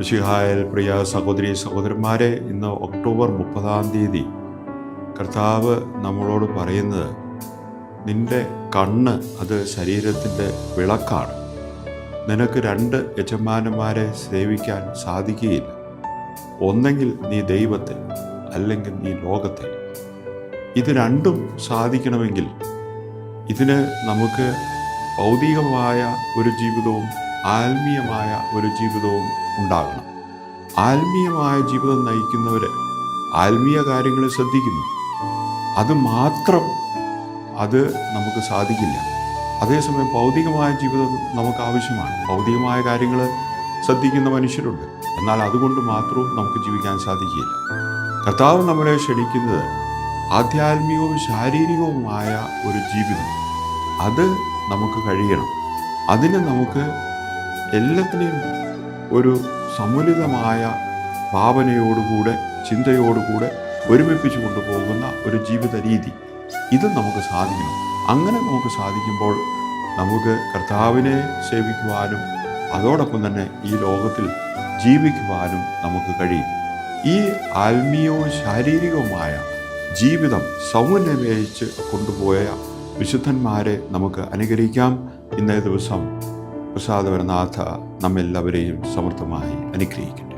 മിശിഹായൽ പ്രിയ സഹോദരി സഹോദരന്മാരെ ഇന്ന് ഒക്ടോബർ മുപ്പതാം തീയതി കർത്താവ് നമ്മളോട് പറയുന്നത് നിന്റെ കണ്ണ് അത് ശരീരത്തിന്റെ വിളക്കാണ്. നിനക്ക് രണ്ട് യജമാനന്മാരെ സേവിക്കാൻ സാധിക്കുകയില്ല. ഒന്നെങ്കിൽ നീ ദൈവത്തെ അല്ലെങ്കിൽ നീ ലോകത്തെ ഇത് രണ്ടും സാധിക്കണമെങ്കിൽ ഇതിന് നമുക്ക് ഭൗതികമായ ഒരു ജീവിതവും ആത്മീയമായ ഒരു ജീവിതവും ഉണ്ടാകണം. ആത്മീയമായ ജീവിതം നയിക്കുന്നവർ ആത്മീയ കാര്യങ്ങൾ ശ്രദ്ധിക്കുന്നു. അത് മാത്രം അത് നമുക്ക് സാധിക്കില്ല. അതേസമയം ഭൗതികമായ ജീവിതം നമുക്ക് ആവശ്യമാണ്. ഭൗതികമായ കാര്യങ്ങൾ ശ്രദ്ധിക്കുന്ന മനുഷ്യരുണ്ട്. എന്നാൽ അതുകൊണ്ട് മാത്രവും നമുക്ക് ജീവിക്കാൻ സാധിക്കില്ല. കർത്താവ് നമ്മളെ ക്ഷണിക്കുന്നത് ആധ്യാത്മികവും ശാരീരികവുമായ ഒരു ജീവിതം. അത് നമുക്ക് കഴിയണം. അതിന് നമുക്ക് എല്ലാത്തിനെയും ഒരു സമുലിതമായ ഭാവനയോടുകൂടെ ചിന്തയോടുകൂടെ ഒരുമിപ്പിച്ചു കൊണ്ടുപോകുന്ന ഒരു ജീവിത രീതി. ഇത് നമുക്ക് സാധിക്കണം. അങ്ങനെ നമുക്ക് സാധിക്കുമ്പോൾ നമുക്ക് കർത്താവിനെ സേവിക്കുവാനും അതോടൊപ്പം തന്നെ ഈ ലോകത്തിൽ ജീവിക്കുവാനും നമുക്ക് കഴിയും. ഈ ആത്മീയവും ശാരീരികവുമായ ജീവിതം സൗമന്യമേയിച്ച് കൊണ്ടുപോയ വിശുദ്ധന്മാരെ നമുക്ക് അനുകരിക്കാം ഇന്നേ ദിവസം പ്രസാദപരനാഥ നമ്മെല്ലാവരെയും സമൃദ്ധമായി അനുഗ്രഹിക്കും